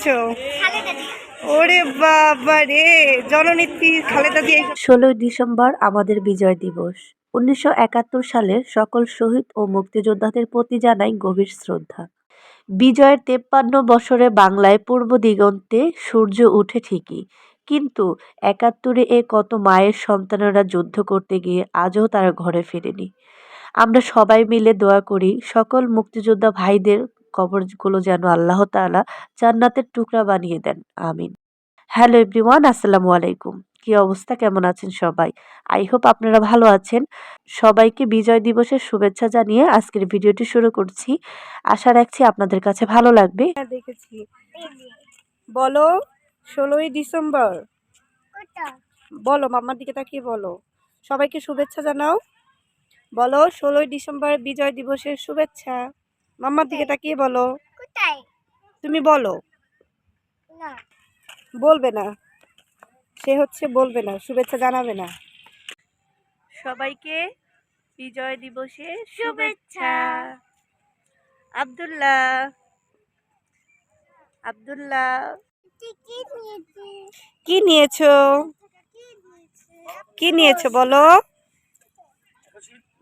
সেজেছো ওরে বাবা রে জননেত্রী খালেদা দিয়ে ষোলোই ডিসেম্বর আমাদের বিজয় দিবস। উনিশশো একাত্তর সালের সকল শহীদ ও মুক্তিযোদ্ধাদের প্রতি জানাই গভীর শ্রদ্ধা। বিজয়ের তেপ্পান্ন বছরে বাংলায় পূর্ব দিগন্তে সূর্য উঠে ঠিকই। কিন্তু একাত্তরে এ কত মায়ের সন্তানেরা যুদ্ধ করতে গিয়ে আজও তারা ঘরে ফেরেনি। আমরা সবাই মিলে দোয়া করি সকল মুক্তিযোদ্ধা ভাইদের কবরগুলো যেন আল্লাহ তাআলা জান্নাতের টুকরা বানিয়ে দেন। আমিন। হ্যালো এভরিওয়ান আসসালামু আলাইকুম। কি অবস্থা? কেমন আছেন সবাই? আই হোপ আপনারা ভালো আছেন। সবাইকে বিজয় দিবসের শুভেচ্ছা জানিয়ে আজকের ভিডিওটি শুরু করছি। আশা রাখছি আপনাদের কাছে ভালো লাগবে। হ্যাঁ, দেখেছি। বলো ষোলোই ডিসেম্বর। বলো মামার দিকে তাকিয়ে বলো। সবাইকে শুভেচ্ছা জানাও। বলো ষোলোই ডিসেম্বর বিজয় দিবসের শুভেচ্ছা। মাম্মার দিকে তাকিয়ে বলো? কোথায়? তুমি বলো। বলবে না। সে হচ্ছে বলবে না শুভেচ্ছা জানাবে না। সবাইকে বিজয় দিবসে শুভেচ্ছা। আব্দুল্লাহ। আব্দুল্লাহ। কি নিয়েছো? কি নিয়েছো বলো?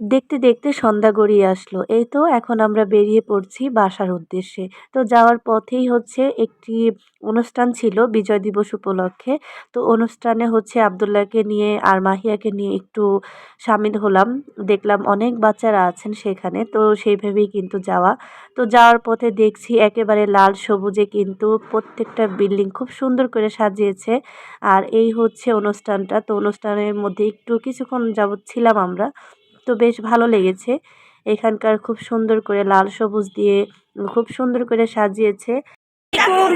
দেখতে দেখতে সন্ধ্যা গড়িয়ে আসলো। এই তো এখন আমরা বেরিয়ে পড়ছি বাসার উদ্দেশ্যে। তো যাওয়ার পথেই হচ্ছে একটি অনুষ্ঠান ছিল বিজয় দিবস উপলক্ষে। তো অনুষ্ঠানে হচ্ছে আবদুল্লাহকে নিয়ে আর মাহিয়াকে নিয়ে একটু সামিল হলাম। দেখলাম অনেক বাচ্চারা আছেন সেখানে। তো সেইভাবেই কিন্তু যাওয়া। তো যাওয়ার পথে দেখছি একেবারে লাল সবুজে কিন্তু প্রত্যেকটা বিল্ডিং খুব সুন্দর করে সাজিয়েছে। আর এই হচ্ছে অনুষ্ঠানটা। তো অনুষ্ঠানের মধ্যে একটু কিছুক্ষণ যাবৎ ছিলাম আমরা। তো বেশ ভালো লেগেছে। এখানকার খুব সুন্দর করে লাল সবুজ দিয়ে খুব সুন্দর করে সাজিয়েছে।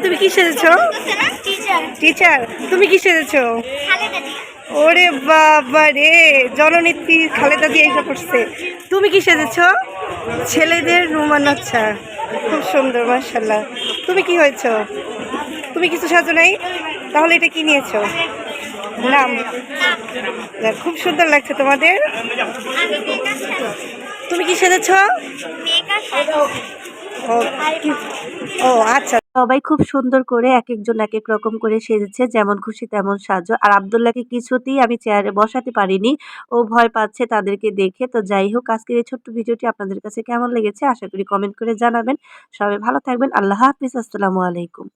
তুমি কি সেজেছো? টিচার টিচার তুমি কি সেজেছো? ওরে বাবা রে জননীতি খালেদা দিয়ে এসে পড়ছে। তুমি কি সেজেছো? ছেলেদের রুমান আচ্ছা খুব সুন্দর মার্শাল্লাহ তুমি কি হয়েছ? তুমি কিছু সাজো নাই? তাহলে এটা কি নিয়েছো? নাম। খুব সুন্দর লাগছে তোমাদের। তুমি কি সেজেছ? ও আচ্ছা। সবাই খুব সুন্দর করে এক একজন এক এক রকম করে সেজেছে, যেমন খুশি তেমন সাজো। আর আবদুল্লাহকে কিছুতেই আমি চেয়ারে বসাতে পারিনি। ও ভয় পাচ্ছে তাদেরকে দেখে। তো যাই হোক, আজকের এই ছোট্ট ভিডিওটি আপনাদের কাছে কেমন লেগেছে আশা করি কমেন্ট করে জানাবেন। সবাই ভালো থাকবেন। আল্লাহ হাফিজ। আসসালামু আলাইকুম।